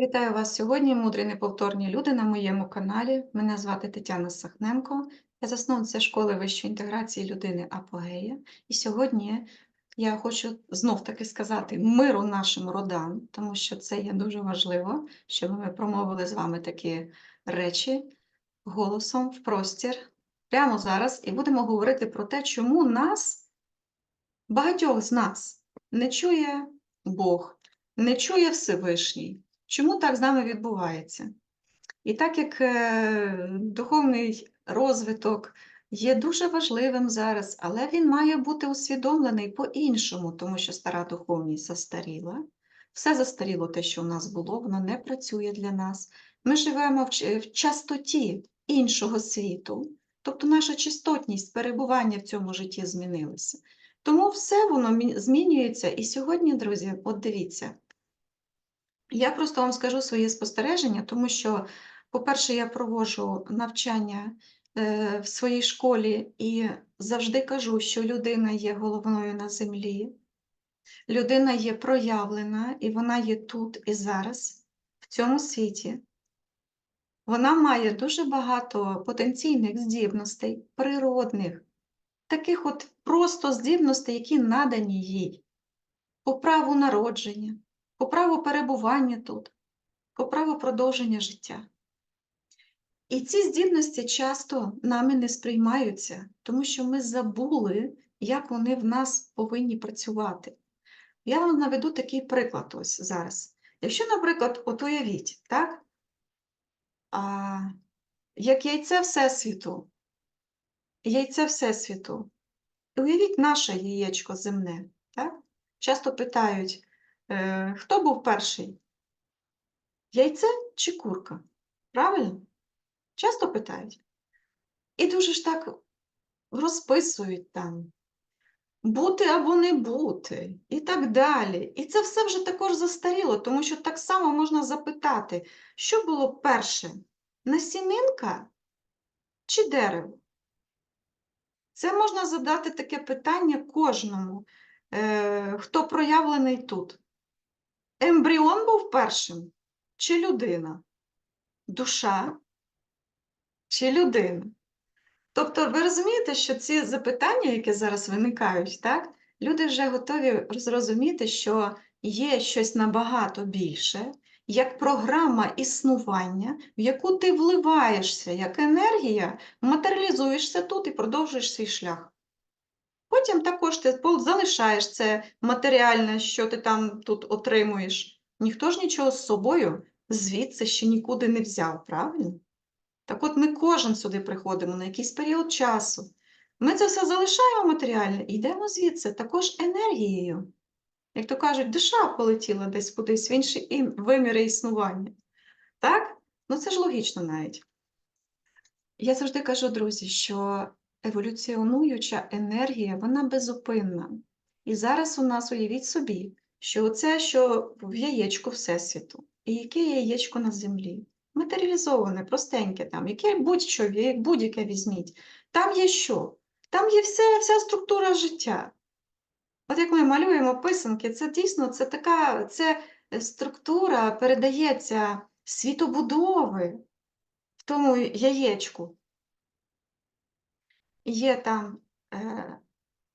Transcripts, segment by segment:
Вітаю вас сьогодні, мудрі неповторні люди на моєму каналі. Мене звати Тетяна Сахненко, я засновниця школи вищої інтеграції людини Апогея. І сьогодні я хочу знов-таки сказати миру нашим родам, тому що це є дуже важливо, щоб ми промовили з вами такі речі голосом в простір прямо зараз, і будемо говорити про те, чому нас, багатьох з нас, не чує Бог, не чує Всевишній. Чому так з нами відбувається? І так як е, духовний розвиток є дуже важливим зараз, але він має бути усвідомлений по-іншому, тому що стара духовність застаріла. Все застаріло те, що в нас було, воно не працює для нас. Ми живемо в, частоті іншого світу, тобто наша частотність перебування в цьому житті змінилася. Тому все воно змінюється. І сьогодні, друзі, от дивіться, я просто вам скажу свої спостереження, тому що, по-перше, я проводжу навчання е, в своїй школі і завжди кажу, що людина є головною на землі, людина є проявлена, і вона є тут і зараз, в цьому світі. Вона має дуже багато потенційних здібностей, природних, таких от просто здібностей, які надані їй по праву народження, по праву перебування тут, по праву продовження життя. І ці здібності часто нами не сприймаються, тому що ми забули, як вони в нас повинні працювати. Я вам наведу такий приклад ось зараз. Якщо, наприклад, от уявіть, так? А, як яйце Всесвіту, яйце Всесвіту, уявіть наше яєчко земне, так? Часто питають, е, хто був перший? Яйце чи курка? Правильно? Часто питають. І дуже ж так розписують там. Бути або не бути, і так далі. І це все вже також застаріло, тому що так само можна запитати, що було перше: насінинка чи дерево? Це можна задати таке питання кожному, е, хто проявлений тут. Ембріон був першим чи людина? Душа чи людина? Тобто, ви розумієте, що ці запитання, які зараз виникають, так, люди вже готові зрозуміти, що є щось набагато більше, як програма існування, в яку ти вливаєшся як енергія, матеріалізуєшся тут і продовжуєш свій шлях. Потім також ти залишаєш це матеріальне, що ти там тут отримуєш. Ніхто ж нічого з собою звідси ще нікуди не взяв, правильно? Так от ми кожен сюди приходимо на якийсь період часу. Ми це все залишаємо матеріальне і йдемо звідси також енергією. Як то кажуть, душа полетіла десь кудись в інші ін- виміри існування. Так? Ну це ж логічно навіть. Я завжди кажу, друзі, що еволюціонуюча енергія, вона безупинна. І зараз у нас уявіть собі, що оце, що в яєчку Всесвіту, і яке яєчко на землі, матеріалізоване, простеньке там, яке будь-що, будь-яке візьміть. Там є що? Там є вся, вся структура життя. От як ми малюємо писанки, це дійсно це така це структура передається світобудови в тому яєчку. Є там е,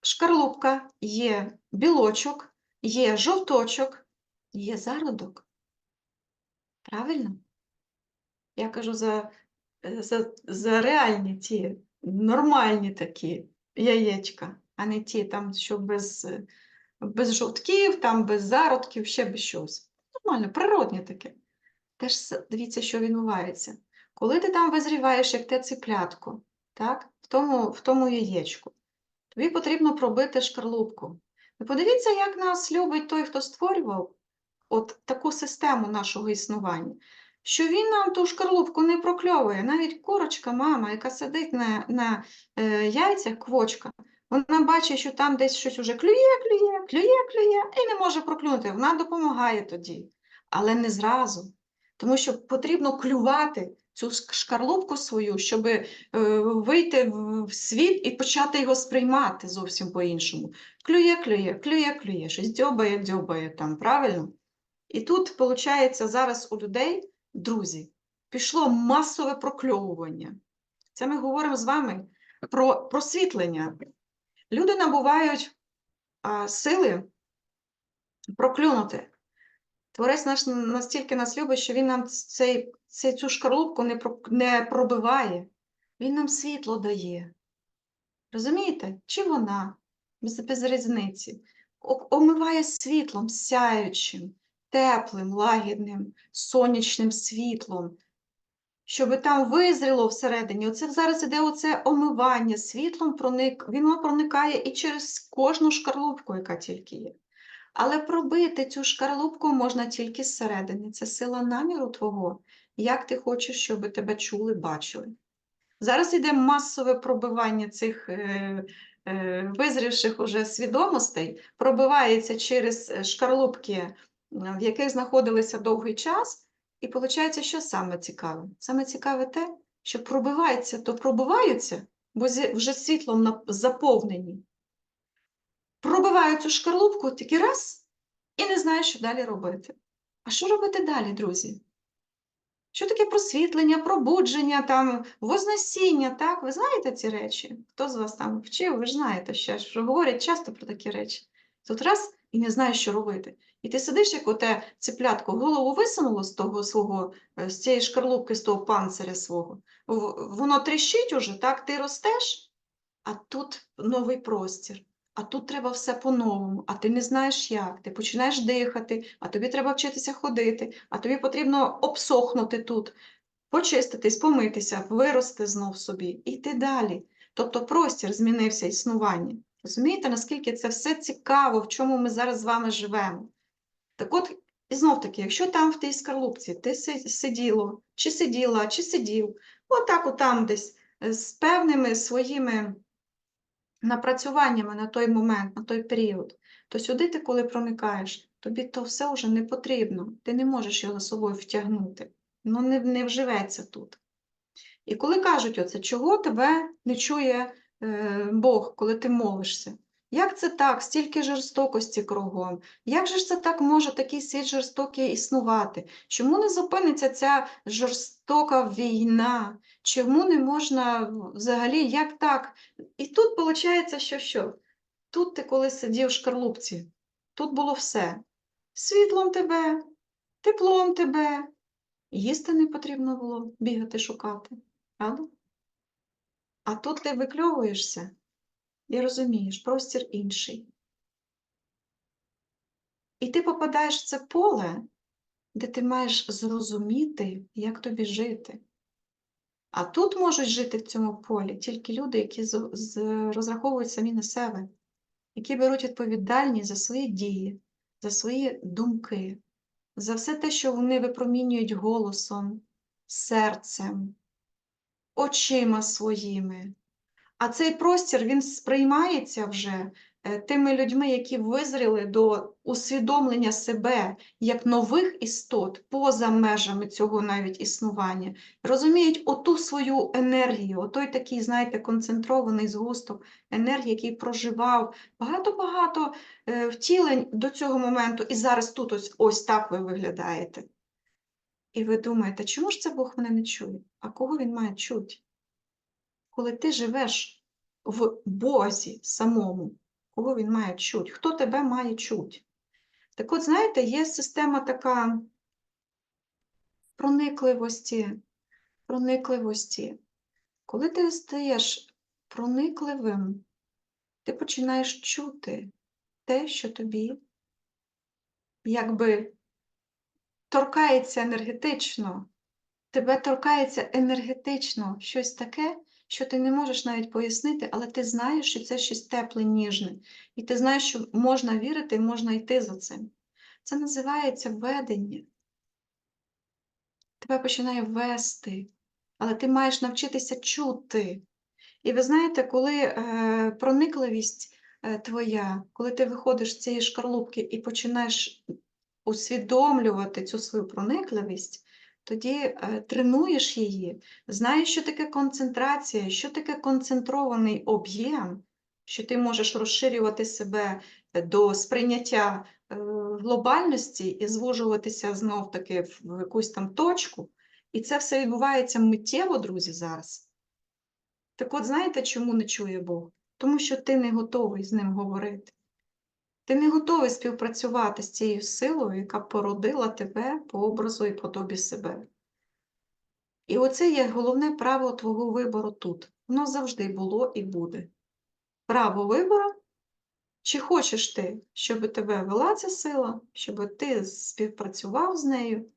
шкарлупка, є білочок, є жовточок, є зародок. Правильно? Я кажу за, е, за, за реальні ті, нормальні такі яєчка, а не ті там, що без, е, без жовтків, там без зародків, ще без щось. Нормально, природнє таке. Теж дивіться, що відбувається. Коли ти там визріваєш, як те циплятко, так, в тому, в тому яєчку, тобі потрібно пробити шкарлупку. Ви подивіться, як нас любить той, хто створював от таку систему нашого існування, що він нам ту шкарлупку не прокльовує. Навіть курочка, мама, яка сидить на, на е, яйцях, квочка, вона бачить, що там десь щось уже клює, клює, клює, клює, і не може проклюнути. Вона допомагає тоді, але не зразу. Тому що потрібно клювати цю шк- шкарлупку свою, щоб е, вийти в світ і почати його сприймати зовсім по-іншому. Клює, клює, клює, клює, щось дзьобає, дзьобає там, правильно? І тут, виходить, зараз у людей, друзі, пішло масове прокльовування. Це ми говоримо з вами про просвітлення. Люди набувають а, сили проклюнути. Творець наш настільки нас любить, що він нам цей, цей, цю шкарлупку не, про- не пробиває, він нам світло дає. Розумієте? Чи вона, без, без різниці, О- омиває світлом, сяючим, теплим, лагідним, сонячним світлом, щоб там визріло всередині. Оце зараз іде оце омивання світлом, проник, воно проникає і через кожну шкарлупку, яка тільки є. Але пробити цю шкарлупку можна тільки зсередини. Це сила наміру твого, як ти хочеш, щоб тебе чули, бачили. Зараз йде масове пробивання цих е, е, визрівших уже свідомостей, пробивається через е, шкарлупки, е, в яких знаходилися довгий час, і виходить, що саме цікаве? Саме цікаве те, що пробиваються, то пробиваються, бо вже світлом заповнені. Пробивають цю шкарлупку тільки раз і не знають, що далі робити. А що робити далі, друзі? Що таке просвітлення, пробудження, там, вознесіння, так? Ви знаєте ці речі? Хто з вас там вчив, ви ж знаєте, ще, що говорять часто про такі речі. Тут раз і не знаєш, що робити. І ти сидиш, як оте циплятко, голову висунуло з того свого, е, з цієї шкарлупки, з того панциря свого. Воно тріщить уже, так? Ти ростеш, а тут новий простір. А тут треба все по-новому, а ти не знаєш як. Ти починаєш дихати, а тобі треба вчитися ходити, а тобі потрібно обсохнути тут, почиститись, помитися, вирости знов собі і йти далі. Тобто простір змінився існування. Розумієте, наскільки це все цікаво, в чому ми зараз з вами живемо? Так от, і знов таки, якщо там в тій скарлупці ти сиділо, чи сиділа, чи сидів, отак отам десь е, з певними своїми напрацюваннями на той момент, на той період, то сюди ти, коли проникаєш, тобі то все вже не потрібно. Ти не можеш його за собою втягнути. Воно не, не вживеться тут. І коли кажуть оце, чого тебе не чує е, Бог, коли ти молишся? Як це так? Стільки жорстокості кругом. Як же ж це так може такий світ жорстокий існувати? Чому не зупиниться ця жорстока війна? Чому не можна взагалі, як так? І тут виходить, що що? Тут ти коли сидів в шкарлупці, тут було все. Світлом тебе, теплом тебе. Їсти не потрібно було бігати шукати. Правда? А тут ти викльовуєшся і розумієш, простір інший. І ти попадаєш в це поле, де ти маєш зрозуміти, як тобі жити. А тут можуть жити в цьому полі тільки люди, які розраховують самі на себе, які беруть відповідальність за свої дії, за свої думки, за все те, що вони випромінюють голосом, серцем, очима своїми. А цей простір він сприймається вже е, тими людьми, які визріли до усвідомлення себе як нових істот поза межами цього навіть існування, розуміють оту свою енергію, отой такий, знаєте, концентрований згусток енергії, який проживав багато-багато е, втілень до цього моменту, і зараз тут ось, ось так ви виглядаєте. І ви думаєте, чому ж це Бог мене не чує? А кого він має чути? Коли ти живеш в Бозі самому, кого він має чути? Хто тебе має чути? Так от, знаєте, є система така проникливості, проникливості. Коли ти стаєш проникливим, ти починаєш чути те, що тобі якби торкається енергетично, тебе торкається енергетично щось таке, що ти не можеш навіть пояснити, але ти знаєш, що це щось тепле, ніжне, і ти знаєш, що можна вірити і можна йти за цим. Це називається ведення. Тебе починає вести, але ти маєш навчитися чути. І ви знаєте, коли е, проникливість е, твоя, коли ти виходиш з цієї шкарлупки і починаєш усвідомлювати цю свою проникливість, тоді е, тренуєш її, знаєш, що таке концентрація, що таке концентрований об'єм, що ти можеш розширювати себе до сприйняття е, глобальності і звужуватися знов таки в в якусь там точку. І це все відбувається миттєво, друзі, зараз. Так от знаєте, чому не чує Бог? Тому що ти не готовий з ним говорити. Ти не готовий співпрацювати з цією силою, яка породила тебе по образу і подобі себе. І оце є головне право твого вибору тут. Воно завжди було і буде. Право вибору, чи хочеш ти, щоб тебе вела ця сила, щоб ти співпрацював з нею,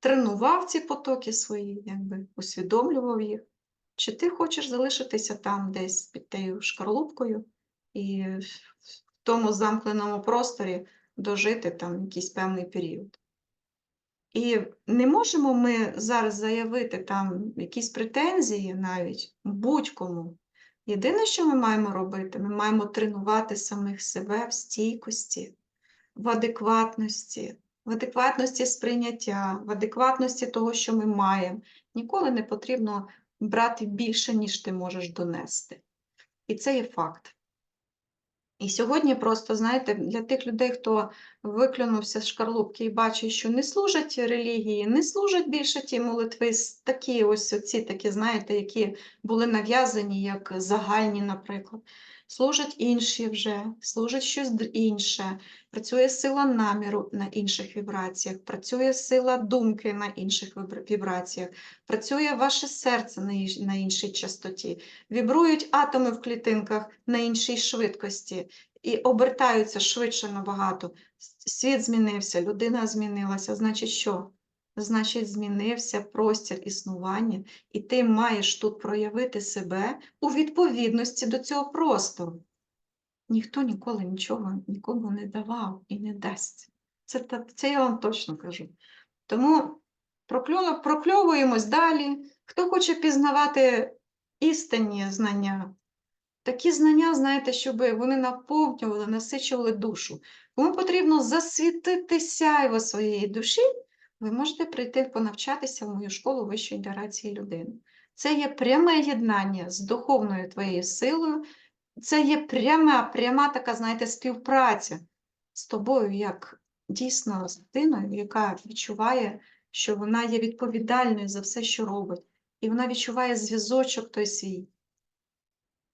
тренував ці потоки свої, якби усвідомлював їх, чи ти хочеш залишитися там десь під тією шкарлупкою і тому замкненому просторі дожити там якийсь певний період. І не можемо ми зараз заявити там якісь претензії навіть будь-кому. Єдине, що ми маємо робити, ми маємо тренувати самих себе в стійкості, в адекватності, в адекватності сприйняття, в адекватності того, що ми маємо. Ніколи не потрібно брати більше, ніж ти можеш донести. І це є факт. І сьогодні просто, знаєте, для тих людей, хто виклюнувся з шкарлупки і бачить, що не служать релігії, не служать більше ті молитви, такі ось оці, такі, знаєте, які були нав'язані як загальні, наприклад. Служать інші вже, служать щось інше, працює сила наміру на інших вібраціях, працює сила думки на інших вібраціях, працює ваше серце на іншій частоті, вібрують атоми в клітинках на іншій швидкості і обертаються швидше набагато. Світ змінився, людина змінилася. Значить, що? Значить, змінився простір існування, і ти маєш тут проявити себе у відповідності до цього простору. Ніхто ніколи нічого нікому не давав і не дасть. Це, це я вам точно кажу. Тому прокльовуємось далі. Хто хоче пізнавати істинні знання, такі знання, знаєте, щоб вони наповнювали, насичували душу. Кому потрібно засвітити сяйво своєї душі, ви можете прийти понавчатися в мою школу вищої інтеграції людини. Це є пряме єднання з духовною твоєю силою, це є пряма, пряма така, знаєте, співпраця з тобою, як дійсно з дитиною, яка відчуває, що вона є відповідальною за все, що робить, і вона відчуває зв'язочок той свій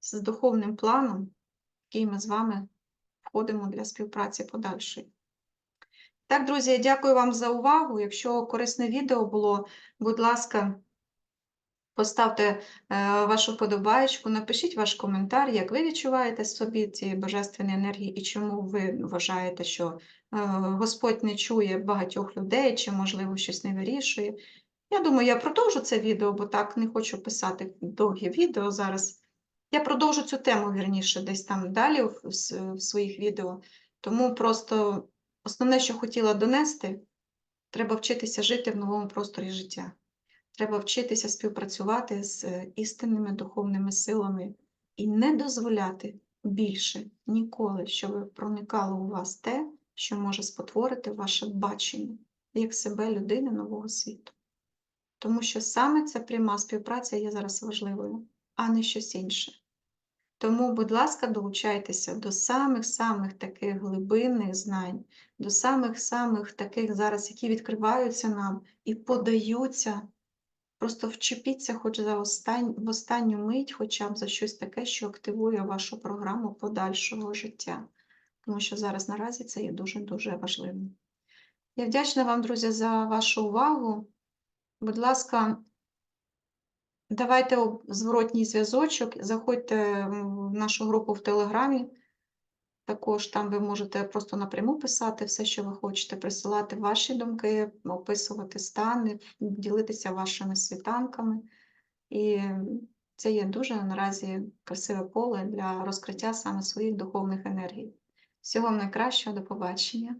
з духовним планом, в який ми з вами входимо для співпраці подальшої. Так, друзі, я дякую вам за увагу. Якщо корисне відео було, будь ласка, поставте е, вашу вподобаєчку, напишіть ваш коментар, як ви відчуваєте собі ці божественні енергії і чому ви вважаєте, що е, Господь не чує багатьох людей, чи, можливо, щось не вирішує. Я думаю, я продовжу це відео, бо так не хочу писати довгі відео зараз. Я продовжу цю тему, вірніше, десь там далі в, в- своїх відео. Тому просто основне, що хотіла донести, треба вчитися жити в новому просторі життя. Треба вчитися співпрацювати з е, істинними духовними силами і не дозволяти більше ніколи, щоб проникало у вас те, що може спотворити ваше бачення як себе людини нового світу. Тому що саме ця пряма співпраця є зараз важливою, а не щось інше. Тому, будь ласка, долучайтеся до самих-самих таких глибинних знань, до самих-самих таких зараз, які відкриваються нам і подаються. Просто вчепіться хоч за остань... в останню мить, хоча б за щось таке, що активує вашу програму подальшого життя. Тому що зараз наразі це є дуже-дуже важливим. Я вдячна вам, друзі, за вашу увагу. Будь ласка, давайте зворотній зв'язочок, заходьте в нашу групу в Телеграмі. Також там ви можете просто напряму писати все, що ви хочете, присилати ваші думки, описувати стани, ділитися вашими світанками. І це є дуже наразі красиве поле для розкриття саме своїх духовних енергій. Всього найкращого, до побачення.